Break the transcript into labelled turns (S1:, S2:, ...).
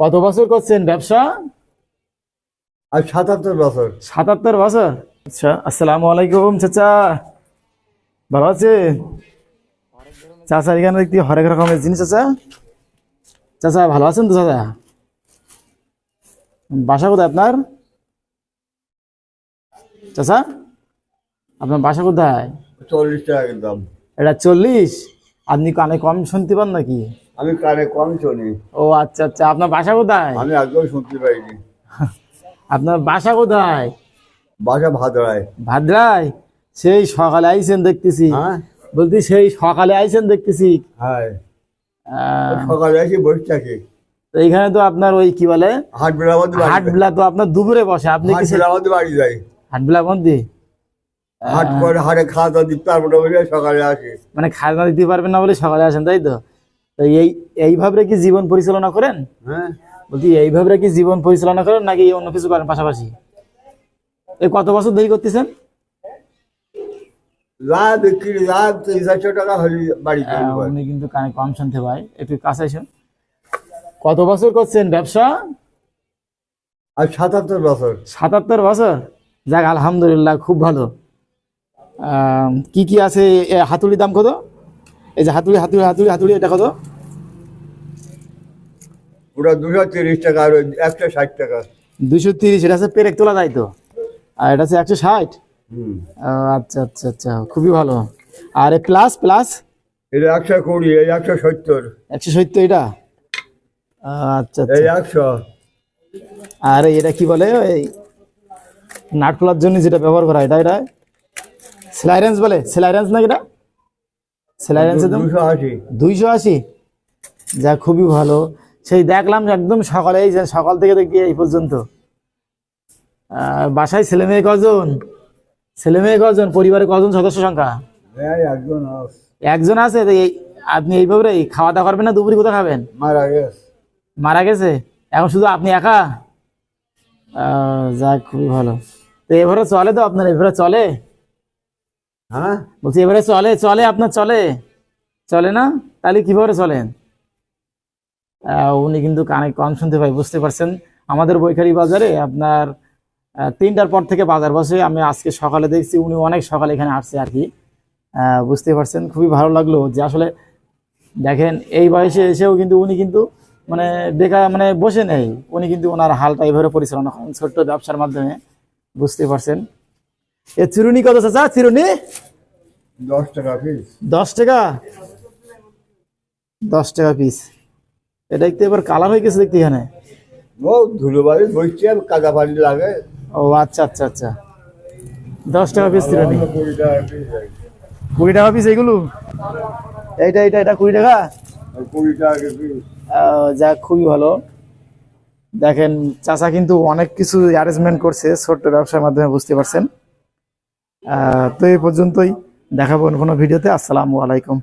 S1: কত বছর করছেন ব্যবসা?
S2: আর সাতাত্তর বছর।
S1: সাতাত্তর বছর? আচ্ছা আসসালামু আলাইকুম চাচা। ভালো আছেন? চাচা এখানে দেখতে হরেক রকমের জিনিস আছে? চাচা ভালো আছেন তো চাচা? বাসা কোথায় আপনার? চাচা আপনার বাসা কোথায়?
S2: চল্লিশ টাকা দাম।
S1: এটা চল্লিশ? আপনি কানে কম শুনতে পান নাকি?
S2: আমি কানে কম শুনি।
S1: ও আচ্ছা আচ্ছা। আপনার বাসা কোথায়?
S2: আমি একদম শুনতে পাইনি।
S1: আপনার বাসা কোথায়?
S2: বাসা ভাদ্রায়।
S1: ভাদ্রায়? সেই সকালে আইছেন দেখতেছি।
S2: হ্যাঁ।
S1: বলছি সেই সকালে আইছেন দেখতেছি।
S2: হ্যাঁ। সকালে এসে বসে থাকি।
S1: তো এইখানে তো আপনার ওই কি বলে?
S2: হাট বেলা মধ্যে বাড়ি
S1: হাট
S2: যাই।
S1: বেলা তো আপনার দুপুরে বসে। আপনি কি
S2: বাড়ি যাই।
S1: হাট বেলা বন্দি
S2: হাট করে হাটে খাওয়া দাওয়া দিতে পারব না বলে সকালে আসি।
S1: মানে খাজনা দিতে পারবেন না বলে সকালে আসেন তাই তো? তো এই এইভাবে কি জীবন পরিচালনা করেন?
S2: হ্যাঁ।
S1: বলছি এইভাবে কি জীবন পরিচালনা করেন নাকি অন্য কিছু করেন পাশাপাশি? এই কত বছর দেরি করতেছেন?
S2: যা বিক্রি যা তিন চারশো টাকা হলে বাড়ি
S1: আহ,
S2: যাই
S1: উনি কিন্তু কানে কম শুনতে পাই একটু কাছে আসুন। কত বছর করছেন ব্যবসা?
S2: আর সাতাত্তর বছর।
S1: সাতাত্তর বছর? যাক আলহামদুলিল্লাহ খুব ভালো। কি কি আছে? এ, হাতুড়ির দাম কত? এই যে হাতুড়ি হাতুড়ি হাতুড়ি হাতুড়ি এটা কত?
S2: পুরো দুশো তিরিশ টাকা আর ওই একশো ষাট টাকা।
S1: দুইশো তিরিশ এটা আছে পেরেক তোলা তাই তো? আর এটা আছে একশো ষাট?
S2: হুম।
S1: আচ্ছা আচ্ছা আচ্ছা খুবই ভালো। আর প্লাস প্লাস?
S2: এটা একশো কুড়ি এই একশো সত্তর।
S1: একশো সত্তর এটা? আচ্ছা
S2: এই
S1: আচ্ছা
S2: একশো।
S1: আর এটা কি বলে এই নাট খোলার জন্য যেটা ব্যবহার করা হয়, এটা এটা? সেলাইরেন্স বলে? সেলাইরেন্স না এটা? সেলাইরেন্সের
S2: দুশো আশি।
S1: দুইশো আশি? যা খুবই ভালো। সেই দেখলাম যে একদম সকালে এই যে সকাল থেকে দেখি এই পর্যন্ত। বাসায় ছেলে মেয়ে কজন? ছেলে মেয়ে কজন? পরিবারে কজন সদস্য সংখ্যা?
S2: একজন
S1: একজন আছে আপনি এইভাবে খাওয়া দাওয়া করবেন না? দুপুরে কোথায় খাবেন?
S2: মারা গেছে।
S1: মারা গেছে? এখন শুধু আপনি একা? যাক খুবই ভালো। তো এবারে চলে তো আপনার? এবারে চলে?
S2: হ্যাঁ?
S1: বলছি এবারে চলে চলে আপনার চলে? চলে না? তাহলে কীভাবে চলেন? উনি কিন্তু কানে কম শুনতে পাই বুঝতে পারছেন? আমাদের বৈখারি বাজারে আপনার তিনটার পর থেকে বাজার বসে আমি আজকে সকালে দেখছি উনি অনেক সকালে এখানে আসছে আর কি। বুঝতে পারছেন? খুবই ভালো লাগল যে আসলে দেখেন এই বয়সে এসেও কিন্তু উনি কিন্তু মানে বেকার মানে বসে নেই। উনি কিন্তু ওনার হালটা এইভাবে পরিচালনা করেন ছোট্ট ব্যবসার মাধ্যমে বুঝতে পারছেন? এ চিরুনি কত চাচা? চিরুনি?
S2: দশ টাকা পিস
S1: দশ টাকা? দশ টাকা পিস এটা দেখতে এবার কালার হয়ে গেছে দেখতে এখানে।
S2: ও ধুলো বাড়ি বসছে আর কাদা পানি লাগে।
S1: ও আচ্ছা আচ্ছা আচ্ছা। দশ টাকা পিস চিরুনি
S2: কুড়ি টাকা পিস
S1: এগুলো? এইটা এইটা এটা কুড়ি টাকা?
S2: কুড়ি টাকা
S1: যাক খুবই ভালো। দেখেন চাচা কিন্তু অনেক কিছু অ্যারেঞ্জমেন্ট করছে ছোট্ট ব্যবসার মাধ্যমে বুঝতে পারছেন। তো এই পর্যন্তই। দেখাবো কোনো ভিডিওতে। আসসালামু আলাইকুম।